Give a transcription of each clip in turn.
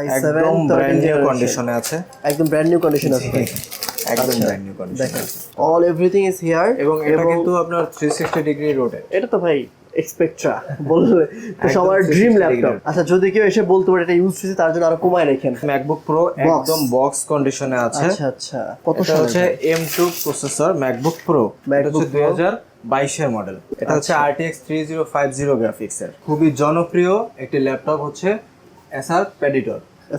i7 একদম 13 brand new কন্ডিশনে আছে। একদম ব্র্যান্ড নিউ কন্ডিশন আছে। একদম brand new condition all everything is here এবং এটা কিন্তু আপনার 360 ডিগ্রি রোটেট এটা তো ভাই এক্সপেক্ট্রা বললে সবার ড্রিম ল্যাপটপ আচ্ছা যদি কেউ এসে বলতে পারে এটা ইউজ হয়েছে তার জন্য আরও কমায় রাখেন। ম্যাকবুক প্রো একদম বক্স কন্ডিশনে আছে। আচ্ছা আচ্ছা কত এটা হচ্ছে M2 প্রসেসর ম্যাকবুক প্রো এটা হচ্ছে 2022 এর মডেল এটা হচ্ছে। RTX 3050 গ্রাফিক্স এর খুবই জনপ্রিয় একটি ল্যাপটপ হচ্ছে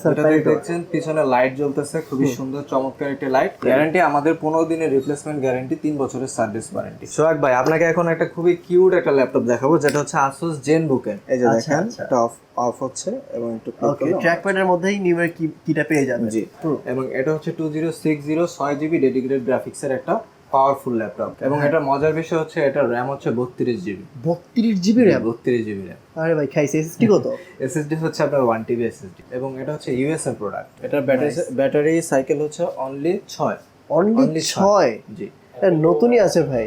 এটা Predator। দেখছেন পিছনে লাইট জ্বলতেছে খুবই সুন্দর চমৎকার একটি লাইট গ্যারান্টি আমাদের পনেরো দিনের রিপ্লেসমেন্ট গ্যারান্টি তিন বছরের সার্ভিস ওয়ারেন্টি সোহাগ ভাই আপনাকে এখন একটা খুবই কিউট একটা ল্যাপটপ দেখাবো যেটা হচ্ছে Asus ZenBook এর এই যে আচ্ছা, দেখেন আচ্ছা। অফ অফ হচ্ছে এবং একটু ওকে করলে ট্র্যাক প্যাডের মধ্যেই নিউমের কি কিটা পেয়ে যাবেন। জি। এবং এটা হচ্ছে টু জিরো সিক্স জিরো ছয় জিবি ডেডিকেটেড গ্রাফিক্সের একটা পাওয়ারফুল ল্যাপটপ এবং হ্যাঁ। এটা মজার বিষয় হচ্ছে এটা র্যাম হচ্ছে বত্রিশ জিবি বত্রিশ জিবি র্যাম বত্রিশ জিবি র্যাম আরে ভাই খাইছে এসএসডি কত? এসএসডি হচ্ছে আপনার ওয়ান টিবি এসএসডি এবং এটা হচ্ছে ইউএস এর প্রোডাক্ট এটার ব্যাটারি ব্যাটারি সাইকেল হচ্ছে অনলি ছয়। অনলি ছয়? জি। এটা নতুনই আছে ভাই।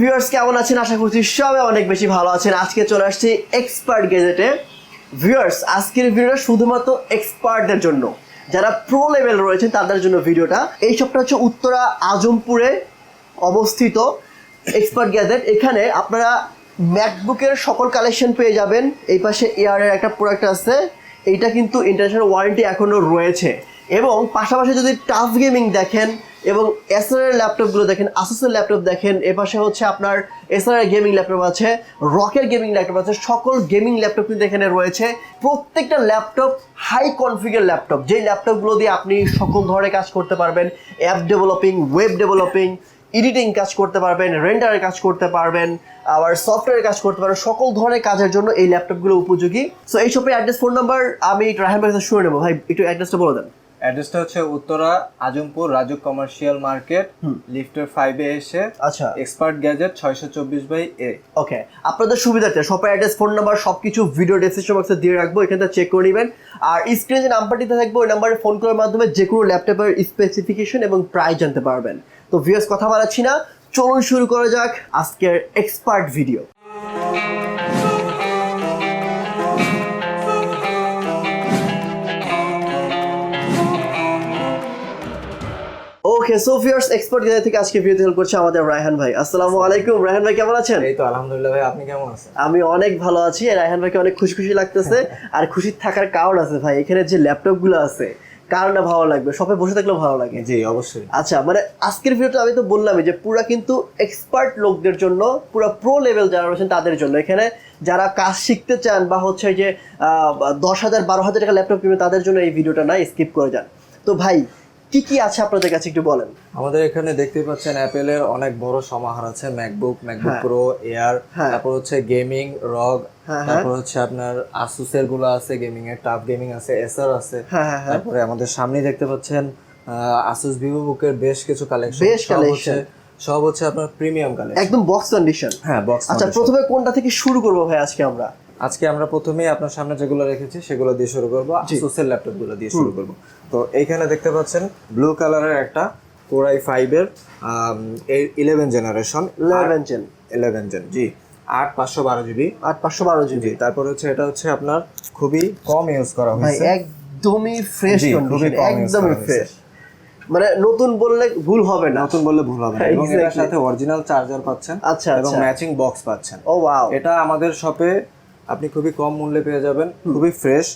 ভিউয়ার্স কেমন আছেন? আশা করছি সবাই অনেক বেশি ভালো আছেন। আজকে চলে আসছি এক্সপার্ট গেজেটে ভিউয়ার্স আজকের ভিডিওটা শুধুমাত্র এক্সপার্টদের জন্য। যারা প্রো লেভেল রয়েছেন, তাদের জন্য ভিডিওটা এই সবটা হচ্ছে উত্তরা আজমপুরে অবস্থিত এক্সপার্ট গ্যাজেট এখানে আপনারা ম্যাকবুকের সকল কালেকশন পেয়ে যাবেন। এই পাশে এয়ারের একটা প্রোডাক্ট আছে। এইটা কিন্তু ইন্টারন্যাশনাল ওয়ারেন্টি এখনও রয়েছে। এবং পাশাপাশি যদি টাফ গেমিং দেখেন এবং এসআর ল্যাপটপগুলো দেখেন আসুসের ল্যাপটপ দেখেন এপাশে হচ্ছে আপনার এসআর গেমিং ল্যাপটপ আছে রকের গেমিং ল্যাপটপ আছে, সকল গেমিং ল্যাপটপ কিন্তু এখানে রয়েছে। প্রত্যেকটা ল্যাপটপ হাই কনফিগার ল্যাপটপ, যেই ল্যাপটপগুলো দিয়ে আপনি সকল ধরনের কাজ করতে পারবেন app developing web developing editing কাজ করতে পারবেন রেন্ডারের কাজ করতে পারবেন, আবার সফটওয়্যার কাজ করতে পারবেন, সকল ধরনের কাজের জন্য এই ল্যাপটপগুলো উপযোগী। সো এই শপের অ্যাড্রেস ফোন নাম্বার আমি ভাই শুনে নেব। ভাই, একটু অ্যাড্রেসটা বলে দেন। অ্যাড্রেসটা হচ্ছে উত্তরা আজমপুর রাজু কমার্শিয়াল মার্কেট লিফটের ফাইভে এসে আচ্ছা। এক্সপার্ট গ্যাজেট ছয়শো চব্বিশ বাই এ ওকে আপনাদের সুবিধার্থে শপের অ্যাড্রেস ফোন নাম্বার সব কিছু ভিডিও ডেসক্রিপশন বক্সে দিয়ে রাখব এখান চেক করে নেবেন। আর স্ক্রিনে যে নাম্বারটিতে থাকবে ওই নাম্বারে ফোন করার মাধ্যমে যে কোনো ল্যাপটপের স্পেসিফিকেশন এবং প্রাইস জানতে পারবেন। তো ভিউয়ার্স কথা বাড়াচ্ছি না চলুন শুরু করা যাক আজকের expert video okay so viewers expert geyser থেকে আজকে ভিডিও হেল্প করছে আমাদের রায়হান ভাই। আসসালামু আলাইকুম রায়হান ভাই কেমন আছেন? এই তো আলহামদুলিল্লাহ ভাই আপনি কেমন আছেন? আমি অনেক ভালো আছি আর রায়হান ভাইকে অনেক খুশি খুশি লাগতেছে। আর খুশি থাকার কারণ আছে ভাই এখানে যে ল্যাপটপগুলো আছে কারণটা ভালো লাগবে সবে বসে থাকলেও ভালো লাগে। জি অবশ্যই। আচ্ছা মানে আজকের ভিডিওটা আমি তো বললামই যে পুরা কিন্তু এক্সপার্ট লোকদের জন্য পুরো প্রো লেভেল যারা রয়েছেন তাদের জন্য। এখানে যারা কাজ শিখতে চান বা হচ্ছে যে দশ হাজার বারো হাজার টাকা ল্যাপটপ কিনবে তাদের জন্য এই ভিডিওটা না স্কিপ করে যান। তো ভাই কি কি আছে আপনাদের কাছে একটু বলেন? আমাদের এখানে দেখতে পাচ্ছেন অ্যাপেলের অনেক বড় সমাহার আছে ম্যাকবুক ম্যাকবুক। Pro air. তারপর হচ্ছে গেমিং রগ হ্যাঁ, হ্যাঁ। তারপর হচ্ছে আপনার আসুসেরগুলো আছে গেমিং এর টাফ গেমিং আছে এসার আছে। হ্যাঁ তারপরে আমাদের সামনে দেখতে পাচ্ছেন আসুস ভিভো বুকের বেশ কিছু কালেকশন বেশ কালেকশন সব হচ্ছে আপনার প্রিমিয়াম কালেকশন একদম বক্স কন্ডিশন হ্যাঁ বক্স আচ্ছা প্রথমে কোনটা থেকে শুরু করব ভাই আজকে আমরা? আজকে আমরা প্রথমেই আপনার সামনে যেগুলো রেখেছি সেগুলো দিয়ে শুরু করব। আসুসের ল্যাপটপগুলো দিয়ে শুরু করব। তো এইখানে দেখতে পাচ্ছেন ব্লু কালারের একটা কোরাই ফাইভ এর eleven generation eleven gen eleven gen জি। আট পাঁচশো বারো জিবি আট পাঁচশো বারো জিবি তারপর হচ্ছে এটা হচ্ছে আপনার খুবই কম ইউজ করা হয়েছে। একদমই ফ্রেশ একদমই ফ্রেশ মানে নতুন বললে ভুল হবে না। নতুন বললে ভুল হবে না। এবং Exactly. সাথে অরিজিনাল চার্জার পাচ্ছেন আচ্ছা এবং আচ্ছা। ম্যাচিং বক্স পাচ্ছেন। ও ওয়াও এটা আমাদের শপে আপনি খুবই কম মূল্যে পেয়ে যাবেন খুবই ফ্রেশ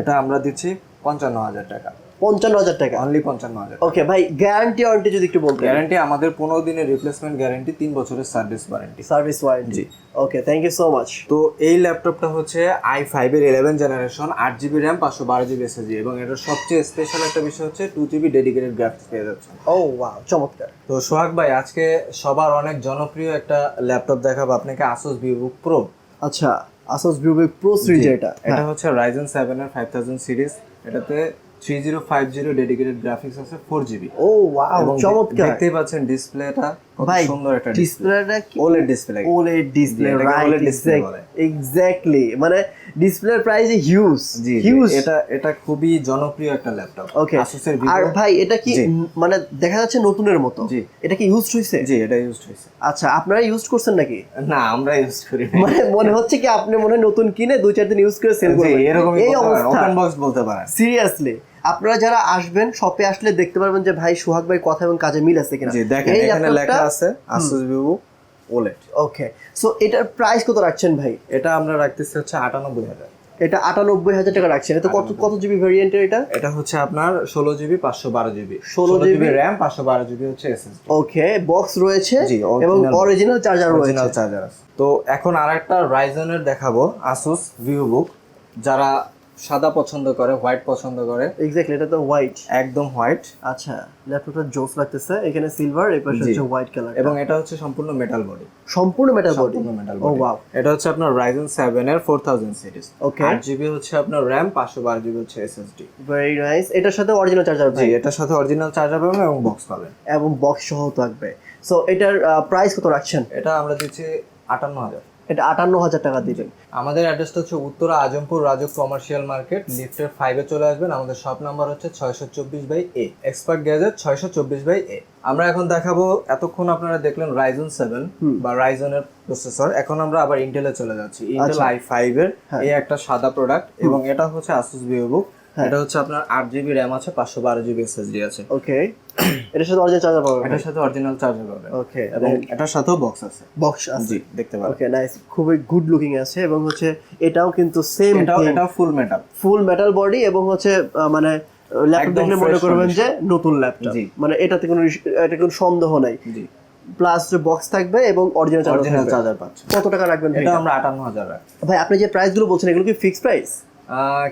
এটা আমরা দিচ্ছি পঞ্চান্ন হাজার টাকা। পঞ্চান্ন হাজার টাকা। অনলি পঞ্চান্ন হাজার ওকে ভাই গ্যারান্টি ওয়ারেন্টি যদি একটু বলতেন। গ্যারান্টি আমাদের পনেরো দিনের রিপ্লেসমেন্ট গ্যারান্টি তিন বছরের service warranty service warranty. Okay thank you so much তো এই ল্যাপটপটা হচ্ছে আই ফাইভ এর ইলেভেন জেনারেশন আট জিবি র্যাম পাঁচশো বারো জিবি এসএসডি এবং এটার সবচেয়ে স্পেশাল একটা বিষয় হচ্ছে টু জিবি ডেডিকেটেড গ্রাফিক্স পেয়ে যাচ্ছে ও ওয়াও চমৎকার। তো সোহাগ ভাই আজকে সবার অনেক জনপ্রিয় একটা ল্যাপটপ দেখাবো আপনাকে আসুস ভিভো প্রো আচ্ছা। আসুস ভিভো প্রো সিরিজ এটা। এটা হচ্ছে রাইজেন সেভেন এর ফাইভ থাউজেন্ড সিরিজ এটাতে three zero five zero dedicated graphics আছে ফোর জিবি ও ওয়াও চমৎকার। দেখতেই পাচ্ছেন ডিসপ্লেটা ভাই সুন্দর একটা ডিসপ্লেটা OLED display OLED display right OLED display বলে। এক্স্যাক্টলি মানে ডিসপ্লের প্রাইস হিউজ জি জি, হিউজ এটা এটা খুবই জনপ্রিয় একটা ল্যাপটপ ওকে আসুসের আর ভাই এটা কি মানে দেখা যাচ্ছে নতুনের মতো। এটা কি ইউজ হইছে? জি এটা আচ্ছা আপনারা ইউজ করছেন নাকি? না আমরা ইউজ করি মানে মনে হচ্ছে কি আপনি মনে হয় নতুন কিনে দুই চার দিন ইউজ করে সেল করবেন। এরকমই এই অবস্থা। ওপেন বক্স বলতে পারেন। সিরিয়াসলি আপনারা যারা আসবেন শপে আসলে দেখতে পারবেন যে ভাই সোহাগ ভাই কথা এবং কাজে মিল আছে কিনা। দেখেন এখানে লেখা আছে Asus Vivo OLED okay so এটার প্রাইস কত রাখছেন ভাই? এটা আমরা রাখতেছি হচ্ছে আটানব্বই হাজার। এটা আটানব্বই হাজার টাকা রাখছেন। এটা কত কত জিবি ভেরিয়েন্টের এটা? এটা হচ্ছে আপনার ষোলো জিবি পাঁচশো বারো জিবি 16 জিবি র্যাম পাঁচশো বারো জিবি হচ্ছে এসএসডি ওকে বক্স রয়েছে এবং অরিজিনাল চার্জার অরিজিনাল চার্জার আছে। তো এখন আরেকটা রাইজনের দেখাবো আসুস ভিভোবুক যারা সাদা পছন্দ করে হোয়াইট পছন্দ করে। এক্স্যাক্টলি এটা তো হোয়াইট একদম হোয়াইট। আচ্ছা ল্যাপটপটা জোস লাগতেছে এখানে সিলভার এই পাশে হচ্ছে হোয়াইট কালার এবং এটা হচ্ছে সম্পূর্ণ মেটাল বডি সম্পূর্ণ মেটাল বডি সম্পূর্ণ মেটাল ও বডি ওয়াও এটা হচ্ছে আপনার রাইজেন সেভেন এর ফোর থাউজেন্ড সিরিজ ওকে আট জিবি হচ্ছে আপনার বারো জিবি হচ্ছে এসএসডি ভেরি নাইস এটার সাথে অরিজিনাল চার্জার জি ভাই এটার সাথে অরিজিনাল চার্জার পাবেন এবং বক্স পাবেন। এবং বক্স সহ থাকবে। সো এটার প্রাইস কত রাখছেন? এটা আমরা দিচ্ছি আটান্ন হাজার। এটা আটান্ন হাজার টাকা দিবেন আমাদের অ্যাড্রেসটা হচ্ছে উত্তরা আজমপুর রাজক কমার্শিয়াল মার্কেট লিফটের ফাইভে চলে আসবেন। আমাদের শপ নাম্বার হচ্ছে ছয়শো চব্বিশ বাই এ এক্সপার্ট গ্যাজেট ছয়শো চব্বিশ বাই এ আমরা এখন দেখাবো এতক্ষণ আপনারা দেখলেন রাইজন সেভেন বা রাইজনের প্রসেসর এখন আমরা আবার ইন্টেলে চলে যাচ্ছি। ইন্টেল আই ফাইভ এর এই একটা সাদা প্রোডাক্ট এবং এটা হচ্ছে আসুস ভিভোবুক এটা হচ্ছে আপনার আট জিবি র্যাম আছে পাঁচশো বারো জিবি এসএসডি আছে। ওকে। এটার সাথে অরিজিনাল চার্জার পাবেন। এটার সাথে অরিজিনাল চার্জার পাবেন। ওকে এবং এটার সাথেও বক্স আছে। বক্স আছে। জি দেখতে পারেন। ওকে নাইস খুবই গুড লুকিং আছে এবং হচ্ছে এটাও কিন্তু সেম এটাও এটা full metal full metal body এবং হচ্ছে মানে ল্যাপটপ দেখলে মনে করবেন যে নতুন ল্যাপটপ জি। মানে এটাতে কোনো এটা কোনো সন্দেহ নাই। জি। প্লাস যে বক্স থাকবে এবং অরিজিনাল চার্জার অরিজিনাল চার্জার পাচ্ছে কত টাকা রাখবেন এটা আমরা আটান্ন হাজার রাখি ভাই আপনি যে প্রাইসগুলো বলছেন এগুলো কি ফিক্সড প্রাইস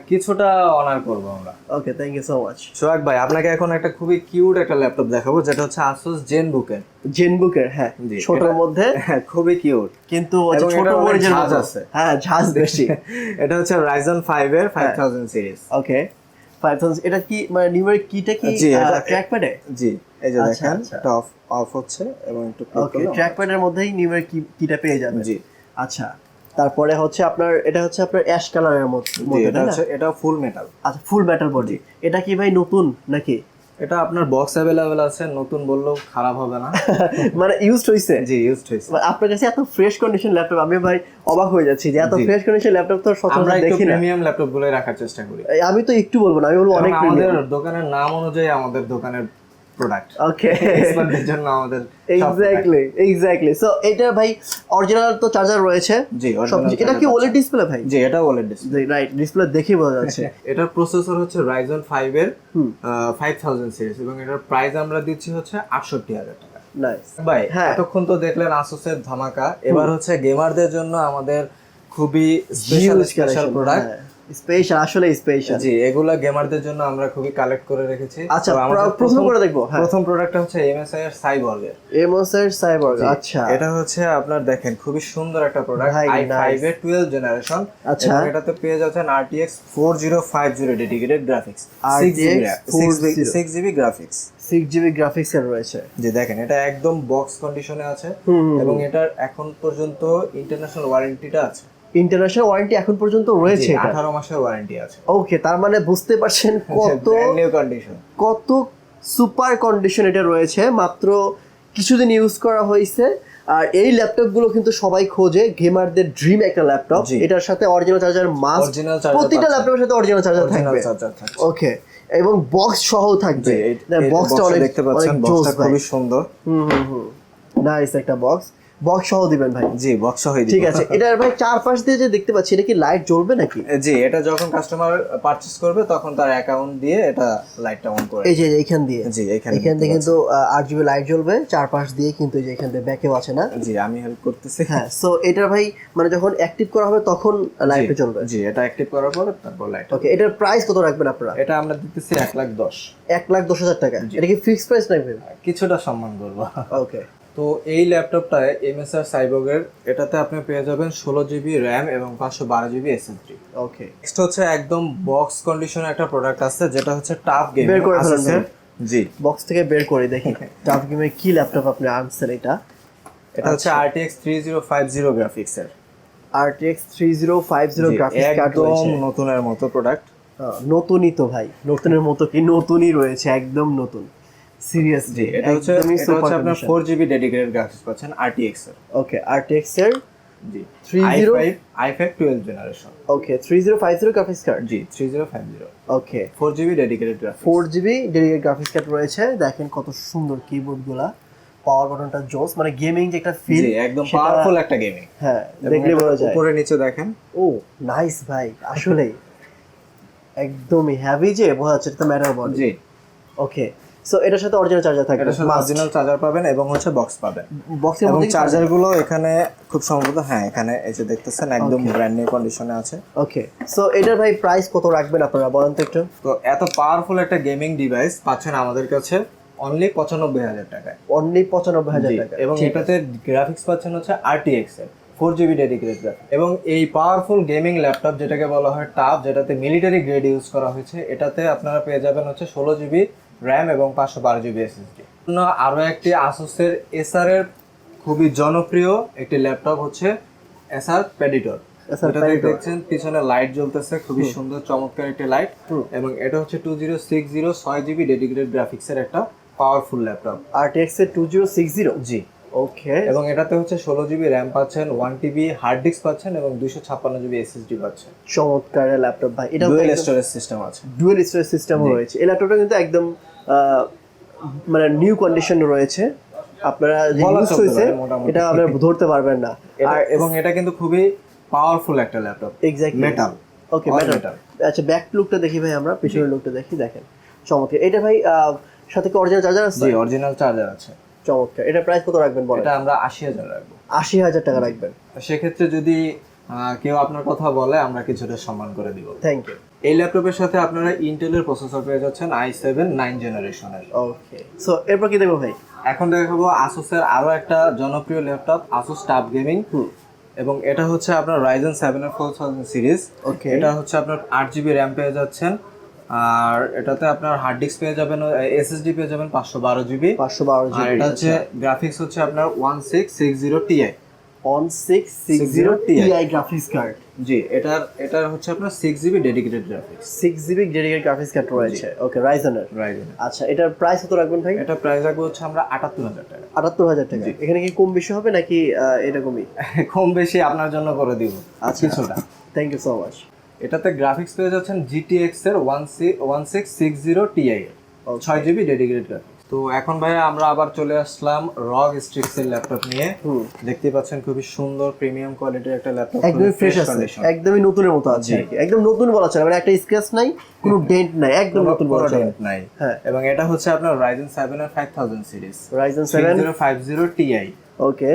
কিছুটা অনার করব আমরা। Okay thank you so much Sohag ভাই আপনাকে এখন একটা খুবই কিউট একটা ল্যাপটপ দেখাবো যেটা হচ্ছে আসুস জেন বুকের জেনবুকের হ্যাঁ জি, ছোটর মধ্যে। খুবই কিউট কিন্তু ছোট অনেক ঝাঁজ আছে। হ্যাঁ ঝাঁজ বেশি। এটা হচ্ছে রাইজন ফাইভ এর five thousand series okay five thousand এটা কি মানে নিউমেরিক কিটা কি জি, এটা- ট্র্যাক প্যাডে জি এই যে আচ্ছা, দেখেন আচ্ছা। এটা অফ অফ হচ্ছে এবং একটু ওকে করলে ট্র্যাক প্যাডের মধ্যেই নিউমেরিক কিটা পেয়ে যাবেন। জি। আচ্ছা তারপরে হচ্ছে আপনার এটা হচ্ছে আপনার অ্যাশ কালারের মধ্যে এটা হচ্ছে এটা ফুল মেটাল আচ্ছা ফুল ব্যাটাল বডি এটা কি ভাই নতুন নাকি? এটা আপনার বক্স অ্যাভেলেবেল আছে নতুন বললেও খারাপ হবে না। মানে ইউজড হইছে? জি ইউজড হয়েছে মানে আপনার কাছে এত ফ্রেশ কন্ডিশন ল্যাপটপ আমি ভাই অবাক হয়ে যাচ্ছি যে এত ফ্রেশ কন্ডিশন ল্যাপটপ তো সচরাচর দেখি না। প্রিমিয়াম ল্যাপটপ গুলোই রাখার চেষ্টা করি। আমি তো একটু বলব না আমি বলব অনেক আমাদের দোকানের নাম অনুযায়ী আমাদের দোকানের প্রোডাক্ট ওকে এক্সপার্টদের জন্য আমাদের এক্স্যাক্টলি এক্স্যাক্টলি সো এটা ভাই অরিজিনাল তো চার্জার রয়েছে। জি, এটা কি ওলেড ডিসপ্লে ভাই? জি এটা ওলেড ডিসপ্লে রাইট ডিসপ্লে দেখে বোঝা যাচ্ছে। এটার প্রসেসর হচ্ছে রাইজন ফাইভ এর ফাইভ থাউজেন্ড সিরিজ এবং এটার প্রাইস আমরা দিচ্ছি হচ্ছে আটষট্টি হাজার টাকা। নাইস ভাই হ্যাঁ। এতক্ষণ তো দেখলেন আসুসের ধামাকা। এবার হচ্ছে গেমারদের জন্য আমাদের খুবই স্পেশাল স্পেশাল প্রোডাক্ট স্পেশাল আসলে স্পেশাল জি এগুলা গেমারদের জন্য আমরা খুবই কালেক্ট করে রেখেছি। আচ্ছা, প্র- প্রথম করে দেখব, হ্যাঁ। প্রথম প্রোডাক্টটা হচ্ছে এমএসআই এর। সাইবর্গের এমোসের সাইবর্গ আচ্ছা। এটা হচ্ছে আপনার দেখেন খুবই সুন্দর একটা প্রোডাক্ট ভাই, আই ফাইভ এর টুয়েলভ জেনারেশন আচ্ছা। এটাতে পেয়ে যাচ্ছেন five zero dedicated graphics RTX 40 six GB graphics six GB graphics এর রয়েছে। যে দেখেন এটা একদম বক্স কন্ডিশনে আছে। এবং এটার এখন পর্যন্ত ইন্টারন্যাশনাল ওয়ারেন্টিটা আছে। ইন্টারন্যাশনাল ওয়ারেন্টি এখন পর্যন্ত রয়েছে এটা। মাসের ওয়ারেন্টি আছে। ওকে তার মানে বুঝতে পারছেন কত নিউ কন্ডিশন কত সুপার কন্ডিশন এটা রয়েছে। মাত্র কিছুদিন ইউজ করা হয়েছে। আর এই ল্যাপটপগুলো কিন্তু সবাই খোঁজে। গেমারদের ড্রিম একটা ল্যাপটপ এটার সাথে অরিজিনাল চার্জার মাস্ট প্রতিটা ল্যাপটপের সাথে অরিজিনাল চার্জার থাকবে। থাকে ওকে এবং বক্স সহ থাকবে। বক্সটা অনেক দেখতে পাচ্ছেন। বক্সটা খুবই সুন্দর। হুম হুম হুম। নাইস একটা বক্স বক্স সহ দিবেন ভাই। জি বক্স সহই ঠিক আছে এটার ভাই চারপাশ দিয়ে যে দেখতে পাচ্ছি এটা কি লাইট জ্বলবে নাকি? জি এটা যখন কাস্টমার পারচেজ করবে তখন তার অ্যাকাউন্ট দিয়ে এটা লাইটটা অন করে এই যে এইখান দিয়ে। জি এখানে এখান দিয়ে কিন্তু আট জিবি লাইট জ্বলবে চারপাশ দিয়ে কিন্তু এই যে এখান দিয়ে ব্যাকেও আছে না? জি আমি হেল্প করতেছি। হ্যাঁ সো এটা ভাই মানে যখন অ্যাক্টিভ করা হবে তখন লাইটটা জ্বলবে। জি এটা অ্যাক্টিভ করার পরে তারপর লাইট ওকে এটার প্রাইস কত রাখবেন আপনারা? এটা আমরা দিতেছি এক লাখ দশ। এক লাখ দশ হাজার টাকা। এটা কি ফিক্সড প্রাইস রাখবেন কিছুটা সম্মান করব। ওকে তো এই ল্যাপটপটায় এমএসআর সাইবগের এটাতে আপনি পেয়ে যাবেন ষোলো জিবি র্যাম এবং পাঁচশো বারো জিবি এসএসডি ওকে নেক্সট হচ্ছে একদম বক্স কন্ডিশনের একটা প্রোডাক্ট আছে যেটা হচ্ছে টাফ গেম বের করে জি। বক্স থেকে বের করে দেখি। টাফ গেমে কি ল্যাপটপ আপনি আনছেন এটা? এটা হচ্ছে RTX three zero five zero গ্রাফিক্সের RTX 3050 গ্রাফিক্স কার্ড একদম নতুনের মতো প্রোডাক্ট নতুনই তো ভাই। নতুনের মতো কি নতুনই রয়েছে একদম নতুন। সিরিয়াসলি এটা হচ্ছে এটা হচ্ছে আপনার ফোর জিবি ডেডিকেটেড গ্রাফিক্স পাচ্ছেন আরটিএক্স এর। ওকে RTX এর জি। 30 i5 i5 12 generation okay 3050 graphics card জি 3050 okay 4 GB dedicated graphics GB dedicated graphics card রয়েছে। দেখেন কত সুন্দর কিবোর্ডগুলা পাওয়ার বাটনটা জোস মানে গেমিং যে একটা ফিল একদম পাওয়ারফুল একটা গেমিং হ্যাঁ দেখলে বোঝা যায়। উপরে নিচে দেখেন। ও নাইস ভাই আসলেই। একদমই হ্যাভি যে বোঝা যাচ্ছে এটা ম্যাটার বডি জি। ওকে সো এটার সাথে অরিজিনাল চার্জার থাকবে এটার সাথে অরিজিনাল চার্জার পাবেন এবং হচ্ছে বক্স পাবেন। বক্সের এবং মধ্যে চার্জারগুলো এখানে খুব সম্ভবত হ্যাঁ এখানে এই যে দেখতেছেন একদম. ব্র্যান্ড নিউ কন্ডিশনে আছে। ওকে সো এটার ভাই প্রাইস কত রাখবেন আপনারা বলেন তো একটু? তো এত পাওয়ারফুল একটা গেমিং ডিভাইস পাচ্ছেন আমাদের কাছে অনলি পঁচানব্বই হাজার টাকায়। অনলি পঁচানব্বই হাজার টাকা এবং এটাতে গ্রাফিক্স পাচ্ছেন হচ্ছে আরটিএক্স এর ফোর জিবি ডেডিকেটেড গ্রাফিক্স এবং এই পাওয়ারফুল গেমিং ল্যাপটপ যেটাকে বলা হয় টাফ যেটাতে মিলিটারি গ্রেড ইউজ করা হয়েছে এটাতে আপনারা পেয়ে যাবেন হচ্ছে ষোলো জিবি র্যাম এবং পাঁচশো বারো জিবি এসএসডি আরও একটি আসুসের এসআর এর খুবই জনপ্রিয় একটি ল্যাপটপ হচ্ছে এসআর প্যাডিটর। দেখছেন পিছনে লাইট জ্বলতেছে খুবই সুন্দর চমৎকার একটি লাইট। এবং এটা হচ্ছে টু জিরো সিক্স জিরো ছয় জিবি ডেডিকেটেড গ্রাফিক্সের একটা পাওয়ারফুল ল্যাপটপ। আর টেক্সের টু জিরো সিক্স জিরো জি। ওকে এবং এটাতে হচ্ছে ষোলো জিবি র্যাম পাচ্ছেন ওয়ান টিবি হার্ড ডিস্ক পাচ্ছেন এবং দুইশো ছাপ্পান্ন জিবি এসএসডি পাচ্ছেন। চমৎকার ল্যাপটপ ভাই। এটা ডুয়েল স্টোরেজ সিস্টেম আছে। ডুয়েল স্টোরেজ সিস্টেমও রয়েছে। এই ল্যাপটপটা কিন্তু একদম মানে নিউ কন্ডিশন রয়েছে। আপনারা যে ইউজ হয়েছে এটা আপনারা ধরতে পারবেন না। আর এবং এটা কিন্তু খুবই পাওয়ারফুল একটা laptop exactly metal okay metal আচ্ছা ব্যাক লুকটা দেখি ভাই আমরা পিছনের লুকটা দেখি দেখেন। চমৎকার। এটা ভাই সাথে কি অরিজিনাল চার্জার আছে? জি অরিজিনাল চার্জার আছে। চমৎকার। এটা প্রাইস কত রাখবেন বলেন? এটা আমরা আশি হাজার রাখব। আশি হাজার টাকা রাখবেন। সেক্ষেত্রে যদি কেউ আপনার কথা বলে আমরা কিছুটা সম্মান করে দিব। থ্যাংক ইউ এই ল্যাপটপের সাথে আপনারা ইন্টেলের প্রসেসর পেয়ে যাচ্ছেন আই সেভেন নাইন জেনারেশনের ওকে সো এরপর কি দেখব ভাই? এখন দেখাবো আসুসের আরও একটা জনপ্রিয় ল্যাপটপ আসুস টাফ গেমিং এবং এটা হচ্ছে আপনার রাইজেন সেভেন এর ফোর সিরিজ ওকে এটা হচ্ছে আপনার আট জিবি র্যাম পেয়ে যাচ্ছেন। আর এটাতে আপনার হার্ড ডিস্ক পেয়ে যাবেন এসএসডি পেয়ে যাবেন পাঁচশো বারো জিবি পাঁচশো বারো জিবি এটা হচ্ছে গ্রাফিক্স হচ্ছে আপনার one six six zero TI one six six zero TI graphics card জি এটার এটার হচ্ছে আপনার six GB dedicated graphics six GB dedicate graphics card রয়েছে। ওকে রাইজনের রাইজেন আচ্ছা এটার প্রাইস কত রাখবেন ভাই? এটা প্রাইস রাখব হচ্ছে আমরা আটাত্তর হাজার টাকা। আটাত্তর হাজার টাকা। এখানে কি কম বেশি হবে নাকি এটা এরকমই কম বেশি আপনার জন্য করে দিব আচ্ছা। কিছুটা। থ্যাংক ইউ সো মাচ এটাতে গ্রাফিক্স পেয়ে যাচ্ছেন জিটিএক্স এর one one six six zero TI ছয় জিবি ডেডিকেটেড গ্রাফিক্স তো এখন ভাইয়া আমরা আবার চলে আসলাম রগ স্ট্রিক্স এর ল্যাপটপ নিয়ে। দেখতে পাচ্ছেন খুবই সুন্দর প্রিমিয়াম কোয়ালিটির একটা ল্যাপটপ একদমই ফ্রেশ আছে একদমই নতুনের মতো আছে একদম নতুন বলা চলে মানে একটা স্ক্র্যাচ নাই কোনো ডেন্ট নাই একদম নতুন বলা চলে নাই। হ্যাঁ। এবং এটা হচ্ছে আপনার রাইজেন সেভেন এর five thousand series Ryzen seven zero five zero TI okay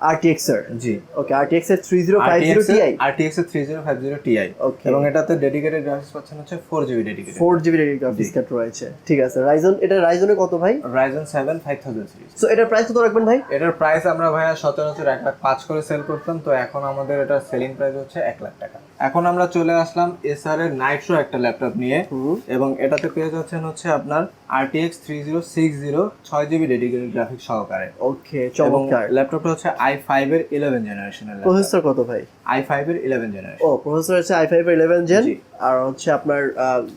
RTX এর। জি। ওকে আরটিএক্স এর three zero five zero TI RTX এর three zero five zero TI okay এবং এটাতে ডেডিকেটেড গ্রাফিক্স পাচ্ছেন হচ্ছে four GB dedicated four GB dedicate graphics card রয়েছে। ঠিক আছে রাইজন এটা রাইজনে কত ভাই? Ryzen seven five thousand series so এটার প্রাইস কত রাখবেন ভাই? এটার প্রাইস আমরা ভাইয়া সচরাচর এক লাখ পাঁচ করে সেল করতাম তো এখন আমাদের এটার সেলিং প্রাইস হচ্ছে এক লাখ টাকা। এখন আমরা চলে আসলাম এসআর এর নাইট্রো একটা ল্যাপটপ নিয়ে এবং এটাতে পেয়ে যাচ্ছেন হচ্ছে আপনার RTX three zero six zero ছয় জিবি ডেডিকেটেড গ্রাফিক্স সহকারে। ওকে চমৎকার। ল্যাপটপটা হচ্ছে আই ফাইভ এর ইলেভেন জেনারেশনের প্রসেসর কত ভাই? আই ফাইভ এর ইলেভেন জেনারেশন ও প্রসেসর হচ্ছে আই ফাইভ ইলেভেন জেন আর হচ্ছে আপনার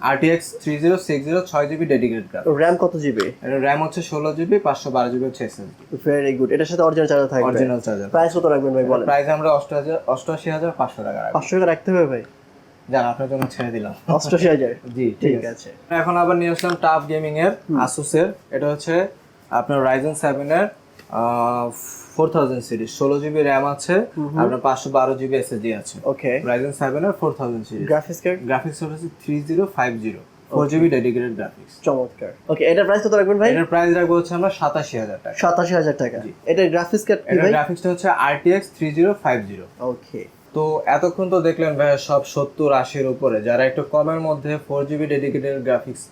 RTX three zero six zero ছয় জিবি ডেডিকেটেড গ্রাফিক্স র্যাম কত জিবি র্যাম হচ্ছে ষোলো জিবি পাঁচশো বারো জিবি হচ্ছে এসএসডি ভেরি গুড এটার সাথে অরিজিনাল চার্জার থাকবে। অরিজিনাল চার্জার প্রাইস কত রাখবেন ভাই বলেন? প্রাইস আমরা অষ্টআশি অষ্টআশি হাজার পাঁচশো টাকা রাখব। পাঁচশো টাকা রাখতে হবে ভাই? জান আপনার জন্য ছেড়ে দিলাম। অষ্টআশি হাজার জি ঠিক আছে। এখন আবার নিয়ে আসলাম টাফ গেমিং এর আসুসের এটা হচ্ছে আপনার রাইজেন সেভেন এর ফোর থাউজেন্ড সিরিজ ষোলো জিবি র্যাম আছে আপনার পাঁচশো বারো জিবি এসএসডি আছে। ওকে। রাইজেন সেভেন এর four thousand series graphics card graphics হচ্ছে three zero five zero four GB dedicated graphics চমৎকার। ওকে এটার প্রাইস কত রাখবেন ভাই? এটার প্রাইস রাখব হচ্ছে আমরা সাতাশি হাজার টাকা। সাতাশি হাজার টাকা। এটার গ্রাফিক্স কার্ড গ্রাফিক্সটা হচ্ছে RTX three zero five zero okay তো এতক্ষণ তো দেখলেন ভাই সব সত্তর আশির উপরে। যারা একটু কমের মধ্যে ফোর জিবি ডেডিকেটেড গ্রাফিক্স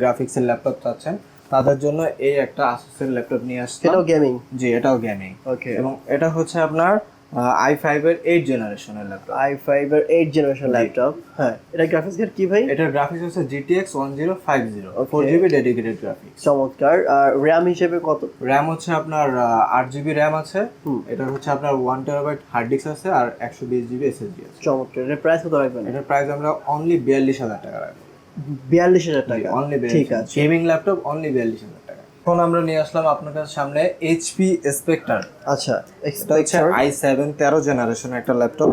গ্রাফিক্সের ল্যাপটপ চাচ্ছেন তাদের জন্য এই একটা আসুসের ল্যাপটপ নিয়ে আসছে এটাও গেমিং জি এটাও গেমিং ওকে এবং এটা হচ্ছে আপনার আই ফাইভ এর eight generation laptop I five এর এইট জেনারেশন ল্যাপটপ হ্যাঁ এটা গ্রাফিক্স কার্ড কি ভাই? এটা গ্রাফিক্স হচ্ছে GTX one zero five zero four GB dedicated graphics চমৎকার। আর র্যাম হিসেবে কত? র্যাম হচ্ছে আপনার আট জিবি র্যাম আছে। এটা হচ্ছে আপনার ওয়ান টেরাবাইট হার্ড ডিস্ক আছে আর একশো বিশ জিবি এসএসডি আছে। চমৎকার। এর প্রাইস কত রাখবেন? এটার প্রাইস আমরা অনলি বিয়াল্লিশ হাজার টাকা রাখব। বিয়াল্লিশ হাজার টাকা। অনলি ঠিক আছে। গেমিং ল্যাপটপ অনলি বিয়াল্লিশ হাজার। এখন আমরা নিয়ে আসলাম আপনার কাছে সামনে এইচপি স্পেক্টার আচ্ছা এটা হচ্ছে আই সেভেন তেরো জেনারেশন একটা laptop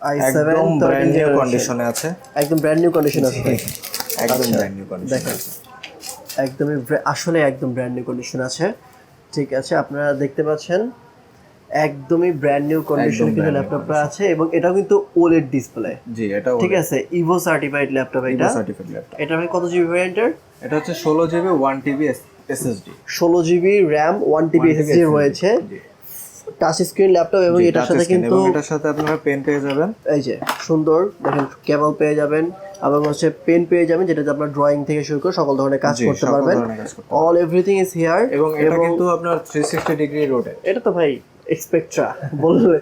I seven brand new কন্ডিশনে আছে। একদম ব্র্যান্ড নিউ কন্ডিশন আছে। একদম ব্র্যান্ড নিউ কন্ডিশন দেখেন একদমই আসলে একদম ব্র্যান্ড নিউ কন্ডিশন আছে। ঠিক আছে আপনারা দেখতে পাচ্ছেন একদমই ব্র্যান্ড নিউ কন্ডিশন কিন্তু ল্যাপটপটা আছে এবং এটাও কিন্তু ওলেড ডিসপ্লে জি এটা ঠিক আছে ইভো সার্টিফাইড ল্যাপটপ এটা। সার্টিফিকেট ল্যাপটপ এটা ভাই কত জিবি ভ্যারিয়েন্টের এটা হচ্ছে ষোলো জিবি ওয়ান টিবি এসএসডি ষোলো GB RAM one TB SSD রয়েছে। টাচ স্ক্রিন ল্যাপটপ এবং এটার সাথে কিন্তু এটার সাথে আপনারা পেন পেয়ে যাবেন। এই যে সুন্দর দেখেন কেবল পেয়ে যাবেন এবং হচ্ছে পেন পেয়ে যাবেন যেটাতে আপনার ড্রয়িং থেকে শুরু করে সকল ধরনের কাজ করতে পারবেন। অল এভরিথিং ইজ হিয়ার এবং এটা কিন্তু আপনার থ্রি সিক্সটি ডিগ্রি রোটে এটা তো ভাই এক্সপেক্ট্রা বললে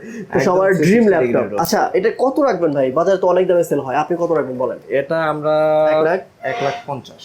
সবার ড্রিম ল্যাপটপ আচ্ছা এটা কত রাখবেন ভাই? বাজারে তো অনেক দামে সেল হয় আপনি কত রাখবেন বলেন? এটা আমরা এক লাখ? এক লাখ পঞ্চাশ।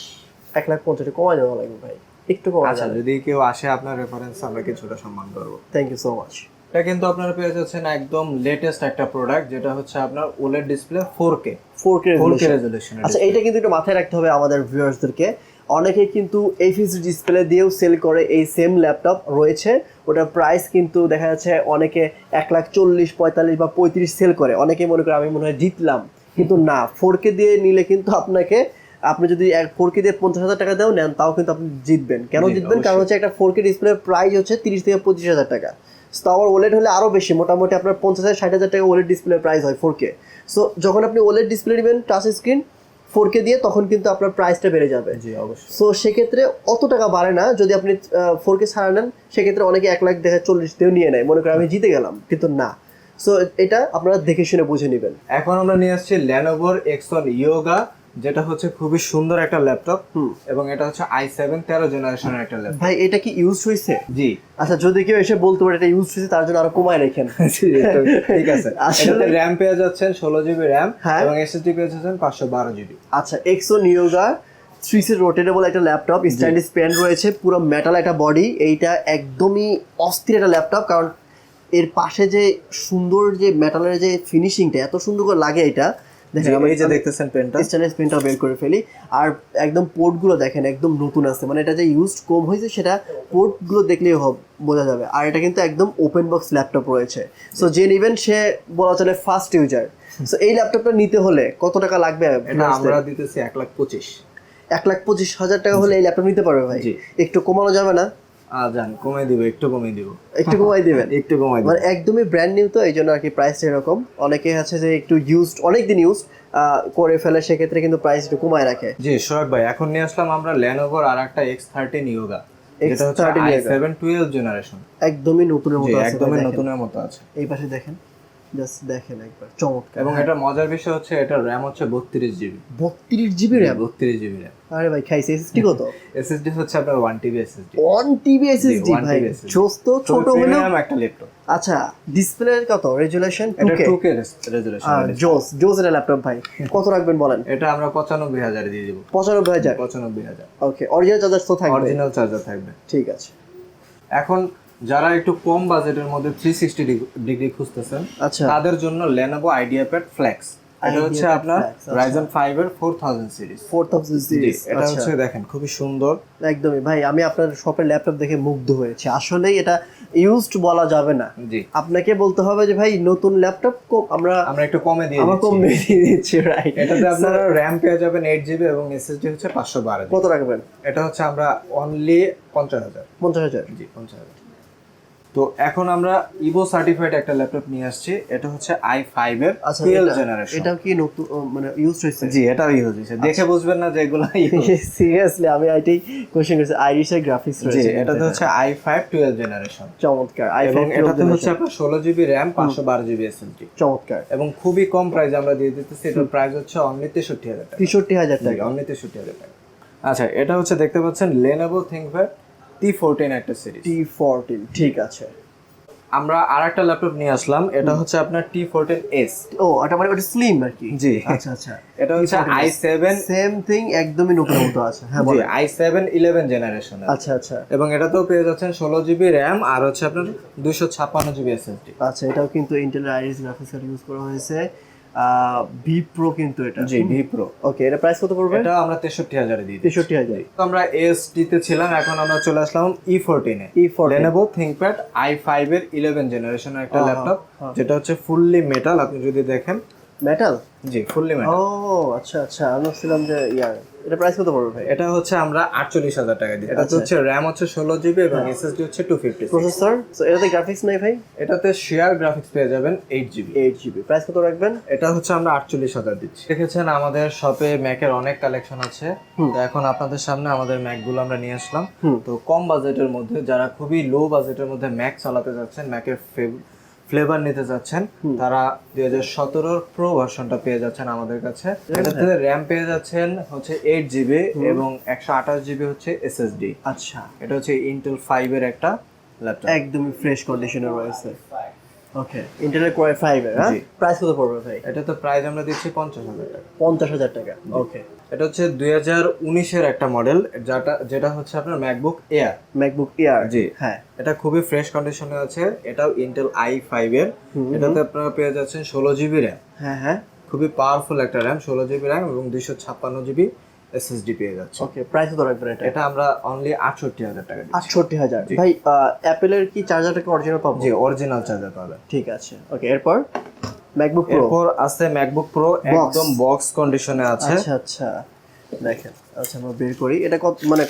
এক লাখ পঞ্চাশ কমাই দেওয়া লাগবে ভাই। একটু আচ্ছা যদি কেউ আসে আপনার রেফারেন্স আমরা কিছুটা সম্মান করব। থ্যাংক ইউ সো মাচ এটা কিন্তু আপনারা পেয়ে যাচ্ছেন একদম লেটেস্ট একটা প্রোডাক্ট যেটা হচ্ছে আপনার OLED display four K four K four K resolution আচ্ছা এটা কিন্তু একটু মাথায় রাখতে হবে আমাদের ভিউয়ার্সদেরকে অনেকে কিন্তু এইচডি ডিসপ্লে দিয়েও সেল করে এই সেম ল্যাপটপ রয়েছে। ওটার প্রাইস কিন্তু দেখা যাচ্ছে অনেকে এক লাখ চল্লিশ পঁয়তাল্লিশ বা পঁয়ত্রিশ সেল করে। অনেকে মনে করে আমি মনে হয় জিতলাম। কিন্তু না ফোর কে দিয়ে নিলে কিন্তু আপনাকে আপনি যদি এক ফোর কে দিয়ে পঞ্চাশ হাজার টাকা দেও নেন তাও কিন্তু আপনি জিতবেন। কেন জিতবেন? কারণ হচ্ছে একটা ফোর কে ডিসপ্লের প্রাইস হচ্ছে তিরিশ থেকে পঁচিশ হাজার টাকা। তো আবার ওলেড হলে আরও বেশি মোটামুটি আপনার পঞ্চাশ হাজার ষাট হাজার টাকা ওলেড ডিসপ্লে প্রাইস হয় ফোর কে সো যখন আপনি ওলেড ডিসপ্লে নেবেন টাচ স্ক্রিন ফোর কে দিয়ে তখন কিন্তু আপনার প্রাইসটা বেড়ে যাবে। জি অবশ্যই। সো সেক্ষেত্রে অত টাকা বাড়ে না। যদি আপনি ফোর কে ছাড়া নেন সেক্ষেত্রে অনেকে এক লাখ দেখা চল্লিশ দিয়েও নিয়ে নেয়। মনে করেন আমি জিতে গেলাম কিন্তু না। সো এটা আপনারা দেখে শুনে বুঝে নেবেন। এখন আমরা নিয়ে আসছি ল্যানোভোর এক্সন ইয়োগা যেটা হচ্ছে খুবই সুন্দর একটা ল্যাপটপ হুম। এবং এটা হচ্ছে আই সেভেন তেরো জেনারেশনের একটা ল্যাপটপ। ভাই এটা কি ইউজ হয়েছে জি। আচ্ছা যদি কেউ এসে বলতে পারে এটা ইউজ হয়েছে তার জন্য আরও কমায় রেখেন। ঠিক আছে। আসলে- র্যাম পেয়ে যাচ্ছেন ষোলো জিবি র্যাম। এবং এসএসডি পেয়ে যাচ্ছেন পাঁচশো বারো জিবি আচ্ছা এক্সো নিয়োগা থ্রি সি রোটেটেবল একটা ল্যাপটপ স্ট্যান্ডিস পেন রয়েছে পুরো মেটাল একটা বডি এইটা একদমই অস্থির একটা ল্যাপটপ কারণ এর পাশে যে সুন্দর যে মেটালের যে ফিনিশিংটা এত সুন্দর করে লাগে এটা দেখেন আমি এই যে দেখতেছেন পেনটা স্ট্যান্ডিস পেনটা বের করে ফেলি। আর একদম পোর্টগুলো দেখেন একদম নতুন আছে। মানে এটা যে ইউজড কম হয়েছে সেটা পোর্টগুলো দেখলেই হব বোঝা যাবে। আর এটা কিন্তু একদম ওপেন বক্স ল্যাপটপ রয়েছে। সো যে নিবেন সে বলা চলে ফার্স্ট ইউজার সো এই ল্যাপটপটা নিতে হলে কত টাকা লাগবে? এটা আমরা দিতেছি এক লাখ পঁচিশ। এক লাখ পঁচিশ হাজার টাকা হলে এই ল্যাপটপ নিতে পারবে ভাই। একটু কমানো যাবে না? জান কমে দিব একটু কমে দিব। একটু কমাই দিবেন? একটু কমাই মানে একদমই ব্র্যান্ড নিউ তো এই জন্য আর কি প্রাইসটা এরকম। অনেকে আছে যে একটু ইউজড অনেক দিন ইউজ করে ফেলে সেক্ষেত্রে কিন্তু প্রাইস একটু কমায় রাখে। জি সোহাগ ভাই এখন নিয়ে আসলাম আমরা ল্যানোভোর আর একটা এক্স থার্টিন ইয়োগা যেটা হচ্ছে আই সেভেন টুয়েলভ জেনারেশন একদমই নতুনের মতো একদমই নতুনের মতো আছে। এই পাশে দেখেন। জাস্ট দেখেন একবার চমৎকার। এবং এটা মজার বিষয় হচ্ছে এটা র্যাম হচ্ছে বত্রিশ জিবি বত্রিশ জিবি র্যাম বত্রিশ জিবি র্যাম আরে ভাই খাইছে এসএসডি কত? এসএসডি হচ্ছে আপনার one TB SSD one TB SSD ভাই। তো ছোট হলেও একটা ল্যাপটপ আচ্ছা ডিসপ্লে কত? রেজুলেশন এটা 2K রেজুলেশন জোস জোস এর ল্যাপটপ ভাই। কত রাখবেন বলেন? এটা আমরা পঁচানব্বই হাজার দিয়ে দিব। পঁচানব্বই হাজার? পঁচানব্বই হাজার। ওকে অরিজিনাল চার্জার তো থাকবে। অরিজিনাল চার্জার থাকবে। ঠিক আছে। এখন যারা একটু কম বাজেটের মধ্যে থ্রি সিক্সটি ডিগ্রি খুঁজতেছেন আচ্ছা। তাদের জন্য লেনোভো আইডিয়া প্যাড ফ্লেক্স এটা হচ্ছে আপনার Flex, আচ্ছা। রাইজন ফাইভ এর four thousand series four thousand series এটা হচ্ছে দেখেন খুবই সুন্দর। একদমই। ভাই আমি আপনার শপের ল্যাপটপ দেখে মুগ্ধ হয়েছি। আসলে এটা ইউজড বলা যাবে না। জি। আপনাকে বলতে হবে যে ভাই নতুন ল্যাপটপ আমরা আমরা একটু কমে দিয়ে আমার কম বেশি দিচ্ছি রাইট এটাতে আপনারা র্যাম পেয়ে যাবেন এইট জিবি এবং এসএসডি হচ্ছে পাঁচশো বারো কত রাখবেন? এটা হচ্ছে আমরা অনলি পঞ্চাশ হাজার। পঞ্চাশ হাজার। জি পঞ্চাশ হাজার। তো এখন আমরা ইভো সার্টিফাইড একটা ল্যাপটপ নিয়ে আসছি। এটা হচ্ছে আই ফাইভ এর আচ্ছা টুয়েলভ এটা- জেনারেশন এটাও কি নতুন মানে ইউজ হয়েছে? জি এটাও ইউজ হয়েছে। দেখে বুঝবেন না যে এগুলো সিরিয়াসলি আমি এটাই কোশ্চেন করছি আইরিশের গ্রাফিক্স জি রয়েছে। এটাতে হচ্ছে আই ফাইভ টুয়েলভ জেনারেশন চমৎকার এবং আইফোন এটাতে হচ্ছে আপনার ষোলো জিবি র্যাম পাঁচশো বারো জিবি এসএসডি চমৎকার। এবং খুবই কম প্রাইস আমরা দিয়ে দিতেছি এটার প্রাইস হচ্ছে অনলি তেষট্টি হাজার টাকা। তেষট্টি হাজার টাকা। অনলি তেষট্টি হাজার টাকা। আচ্ছা এটা হচ্ছে দেখতে পাচ্ছেন লেনোভো থিংকপ্যাড টি ফোরটিন একটা সিরিজ টি ফোরটিন ঠিক আছে। আমরা আর একটা ল্যাপটপ নিয়ে আসলাম এটা হচ্ছে আপনার টি ফোরটিন এস ও এটা মানে ওটা স্লিম আর কি জি। আচ্ছা আচ্ছা। এটা হচ্ছে আই সেভেন সেম থিং একদমই নতুন মতো আছে। হ্যাঁ জি আই সেভেন ইলেভেন জেনারেশন আচ্ছা আচ্ছা। এবং এটাতেও পেয়ে যাচ্ছেন ষোলো জিবি র্যাম আর হচ্ছে আপনার দুশো ছাপ্পান্ন জিবি এসএসডি আচ্ছা এটাও কিন্তু Intel Iris graphics card use করা হয়েছে। বি প্রো কিন্তু এটা। জি ভি প্রো ওকে এটা প্রাইস কত পড়বে? এটা আমরা তেষট্টি হাজারে দিই তেষট্টি হাজার। তো আমরা এস তে ছিলাম এখন আমরা চলে আসলাম E ফোরটিনে E four Lenovo ThinkPad I five এর ইলেভেন জেনারেশনের একটা ল্যাপটপ। যেটা হচ্ছে ফুললি মেটাল আপনি যদি দেখেন। মেটাল জি ফুললি ও আচ্ছা আচ্ছা আমি ছিলাম যে ইয়ার। এটা প্রাইস কত পড়বে ভাই? এটা হচ্ছে আমরা আটচল্লিশ হাজার টাকা দিই এটা। হচ্ছে র্যাম হচ্ছে ষোলো জিবি এবং এসএসডি হচ্ছে টু ফিফটি প্রসেসর তো এটাতে গ্রাফিক্স নাই ভাই? এটাতে শেয়ার গ্রাফিক্স পেয়ে যাবেন eight GB eight GB price কত রাখবেন? এটা হচ্ছে আমরা আটচল্লিশ হাজার দিচ্ছি। দেখেছেন আমাদের শপে ম্যাকের অনেক কালেকশন আছে। তো এখন আপনাদের সামনে আমাদের ম্যাকগুলো আমরা নিয়ে আসলাম। তো কম বাজেটের মধ্যে যারা খুবই লো বাজেটের মধ্যে ম্যাক চালাতে যাচ্ছেন ম্যাকের ফ্লেভার নিতে যাচ্ছেন তারা দুই হাজার সতেরোর প্রো ভার্সনটা পেয়ে যাচ্ছেন আমাদের কাছে। এটাতে র্যাম পেয়ে যাচ্ছেন হচ্ছে এইট জিবি এবং একশো আঠাশ জিবি হচ্ছে এসএসডি আচ্ছা। এটা হচ্ছে ইন্টেল ফাইভ এর একটা ল্যাপটপ একদমই ফ্রেশ কন্ডিশনে রয়েছে। ওকে ইন্টেলের কোয়াই ফাইভ এর হ্যাঁ? প্রাইস কত পড়বে ভাই? এটা তো প্রাইস আমরা দিচ্ছি পঞ্চাশ হাজার টাকা। পঞ্চাশ হাজার টাকা ওকে এটা হচ্ছে দুই হাজার উনিশের একটা মডেল যেটা যেটা হচ্ছে আপনার ম্যাকবুক এয়ার ম্যাকবুক এয়ার জি। হ্যাঁ। এটা খুবই ফ্রেশ কন্ডিশনে আছে এটাও ইন্টেল আই ফাইভ এর। এটাতে আপনারা পেয়ে যাচ্ছেন ষোলো জিবি র্যাম হ্যাঁ হ্যাঁ। খুবই পাওয়ারফুল একটা র্যাম ষোলো জিবি র্যাম এবং দুইশো ছাপ্পান্ন জিবি এসএসডি পেয়ে যাচ্ছে। ওকে প্রাইস কত রাখবেন এটা। এটা আমরা অনলি আটষট্টি হাজার টাকা আটষট্টি হাজার। ভাই অ্যাপেলের কি চার্জারটাকে অরিজিনাল পাবো? জি অরিজিনাল চার্জার পাবেন ঠিক আছে। ওকে এরপর? ম্যাকবুক প্রো এরপর আছে ম্যাকবুক প্রো একদম বক্স কন্ডিশনে আছে। আচ্ছা আচ্ছা। দেখেন আচ্ছা আমরা বের করি। এটা কত মানে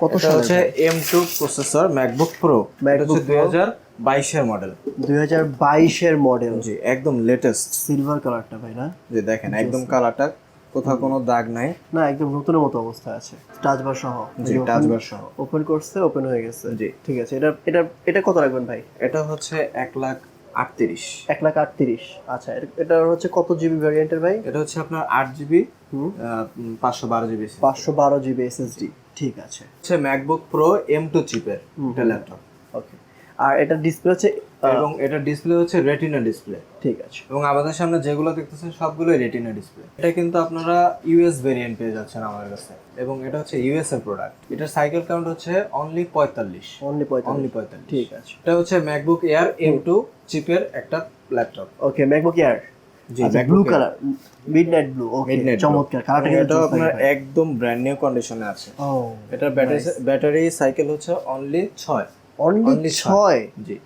কত সালের হচ্ছে M two processor MacBook Pro MacBook দুই হাজার বাইশের মডেল দুই হাজার বাইশের মডেল জি একদম লেটেস্ট সিলভার কালারটা ভাই না? যে দেখেন একদম কালারটা কোথাও কোনো দাগ নাই। না একদম নতুনের মতো অবস্থা আছে। টাচ বার সহ। জি টাচ বার সহ। ওপেন করছে ওপেন হয়ে গেছে। জি। ঠিক আছে এটা এটা এটা কত রাখবেন ভাই? এটা হচ্ছে এক লাখ আটত্রিশ। এক লাখ আটত্রিশ। আচ্ছা এটা- এটা হচ্ছে কত জিবি ভ্যারিয়েন্টের ভাই? এটা হচ্ছে আপনার আট জিবি পাঁচশো বারো জিবি পাঁচশো বারো জিবি এসএসডি ঠিক আছে। হচ্ছে ম্যাকবুক প্রো এম টু চিপের ল্যাপটপ আর এটা ডিসপ্লে হচ্ছে এবং এটা ডিসপ্লে হচ্ছে রেটিনা ডিসপ্লে ঠিক আছে। এবং আমাদের সামনে যেগুলো দেখতেছেন সবগুলোই রেটিনা ডিসপ্লে এটা কিন্তু আপনারা ইউএস ভেরিয়েন্ট পেয়ে যাচ্ছেন আমাদের কাছে। এবং এটা হচ্ছে ইউএস এর প্রোডাক্ট এটার সাইকেল কাউন্ট হচ্ছে অনলি পঁয়তাল্লিশ। অনলি অনলি পঁয়তাল্লিশ। ঠিক আছে। এটা হচ্ছে ম্যাকবুক এয়ার এম টু চিপের একটা ল্যাপটপ ওকে ম্যাকবুক এয়ার জি blue colour midnight blue okay চমৎকার। কালারটা এটাও আপনার একদম ব্র্যান্ড নিউ কন্ডিশনে আছে। ও এটার ব্যাটারি ব্যাটারি সাইকেল হচ্ছে অনলি ছয়। অনলি ছয়। জি।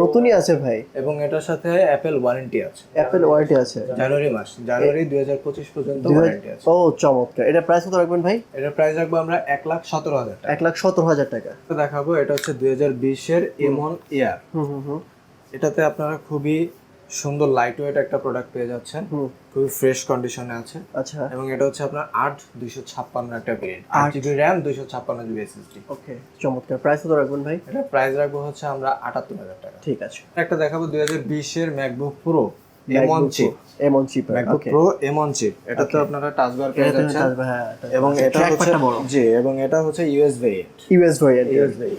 নতুনই আছে ভাই? এবং এটার সাথে অ্যাপেল ওয়ারেন্টি আছে। অ্যাপেল ওয়ারেন্টি আছে। জানুয়ারি মাস জানুয়ারি দুই হাজার পঁচিশ পর্যন্ত ওয়ারেন্টি আছে। ও চমৎকার। এটা প্রাইস কত রাখবেন ভাই? এটা প্রাইস রাখব আমরা এক লাখ সতেরো হাজার এক লাখ সতেরো হাজার টাকা। দেখাবো এটা হচ্ছে দুই হাজার বিশের এমন ইয়ার এটাতে আপনারা খুবই সুন্দর লাইট ওয়েট একটা প্রোডাক্ট পেয়ে যাচ্ছেন। খুবই ফ্রেশ কন্ডিশনে আছে। আচ্ছা। এবং এটা হচ্ছে আপনার আট দুইশো ছাপ্পান্ন একটা ভেরিয়েন্ট আট। জিবি র্যাম দুইশো ছাপ্পান্ন জিবি এসএসডি ওকে চমৎকার। প্রাইস কত রাখবেন ভাই? এটা প্রাইস রাখব হচ্ছে আমরা আটাত্তর হাজার টাকা। ঠিক আছে। একটা দেখাবো দুই হাজার বিশের MacBook Pro M one chip M one chip MacBook Pro M one chip এটা তো আপনারা টাচ বার পেয়ে যাচ্ছেন। হ্যাঁ এবং এটা হচ্ছে জি এবং এটা হচ্ছে ইউএস ভেরিয়েন্ট ইউএস ভেরিয়েন্ট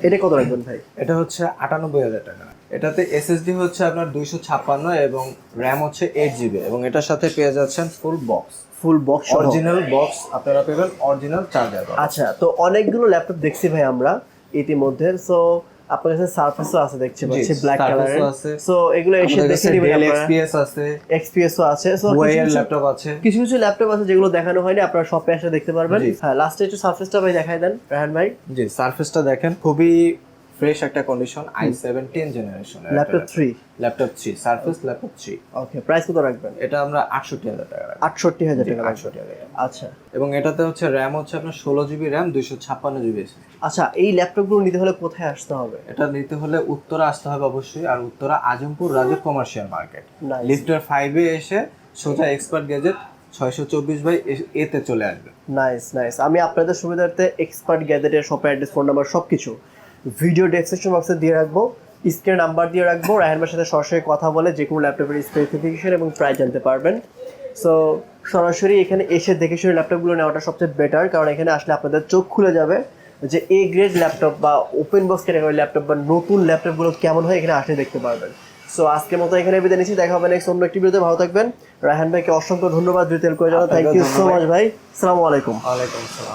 এটা কত রাখবেন ভাই? এটা হচ্ছে আটানব্বই হাজার টাকা। এটাতে এসএসডি হচ্ছে আপনার দুইশো ছাপ্পান্ন এবং র্যাম হচ্ছে এইট জিবি এবং এটার সাথে পেয়ে যাচ্ছেন full box full box original box আপনারা পেবেন অরিজিনাল চার্জার আচ্ছা তো অনেকগুলো ল্যাপটপ দেখছি ভাই আমরা ইতিমধ্যে। সো আপনার কাছে সারফেসও আছে দেখছি পাচ্ছি ব্ল্যাক কালারের আছে। সো এগুলো এসে দেখে নিবেন আপনারা। এক্সপিএস আছে এক্সপিএসও আছে। সো ওয়াইয়ের ল্যাপটপ আছে। কিছু কিছু ল্যাপটপ আছে যেগুলো দেখানো হয়নি আপনারা শপে এসে দেখতে পারবেন। হ্যাঁ লাস্টে একটু সারফেসটা ভাই দেখাই দেন রাহান ভাই। জি সারফেসটা দেখেন খুবই ফ্রেশ একটা condition I seventeen generation laptop three laptop three Surface laptop three okay price কত রাখবেন? এটা আমরা আটষট্টি হাজার টাকা রাখব। আটষট্টি হাজার টাকা আটষট্টি হাজার। আচ্ছা। এবং এটাতে হচ্ছে র্যাম হচ্ছে আপনার ষোলো জিবি র্যাম দুইশো ছাপ্পান্ন জিবি আচ্ছা এই ল্যাপটপগুলো নিতে হলে কোথায় আসতে হবে? এটা নিতে হলে উত্তরা আসতে হবে অবশ্যই আর উত্তরা আজমপুর রাজু কমার্শিয়াল মার্কেট. লিফটার ফাইভে এসে সোজা এক্সপার্ট গ্যাজেট ছয়শো চব্বিশ বাই এ- এতে চলে আসবে। নাইস নাইস আমি আপনাদের সুবিধার্থে এক্সপার্ট গ্যাজেটের শপের অ্যাড্রেস ফোন নাম্বার সব কিছু ভিডিও ডেসক্রিপশন বক্সে দিয়ে রাখব স্ক্রিন নাম্বার দিয়ে রাখব রায়হান ভাইয়ের সাথে সরাসরি কথা বলে যে কোনো ল্যাপটপের স্পেসিফিকেশন এবং প্রাইস জানতে পারবেন। সো সরাসরি এখানে এসে দেখে শুনে ল্যাপটপগুলো নেওয়াটা সবচেয়ে বেটার কারণ এখানে আসলে আপনাদের চোখ খুলে যাবে যে এ গ্রেড ল্যাপটপ বা ওপেন বক্স ক্যাটাগরি ল্যাপটপ বা নতুন ল্যাপটপগুলো কেমন হয় এখানে আসলে দেখতে পারবেন। সো আজকের মতো এখানে বিদায় নিচ্ছি দেখা হবে নেক্সট অন্য একটি ভিডিওতে ভালো থাকবেন। রায়হান ভাইকে অসংখ্য ধন্যবাদ ডিটেল করে জানানো। থ্যাংক ইউ সো মাচ ভাই। আসসালামু আলাইকুম। আলাইকুম আসসালাম।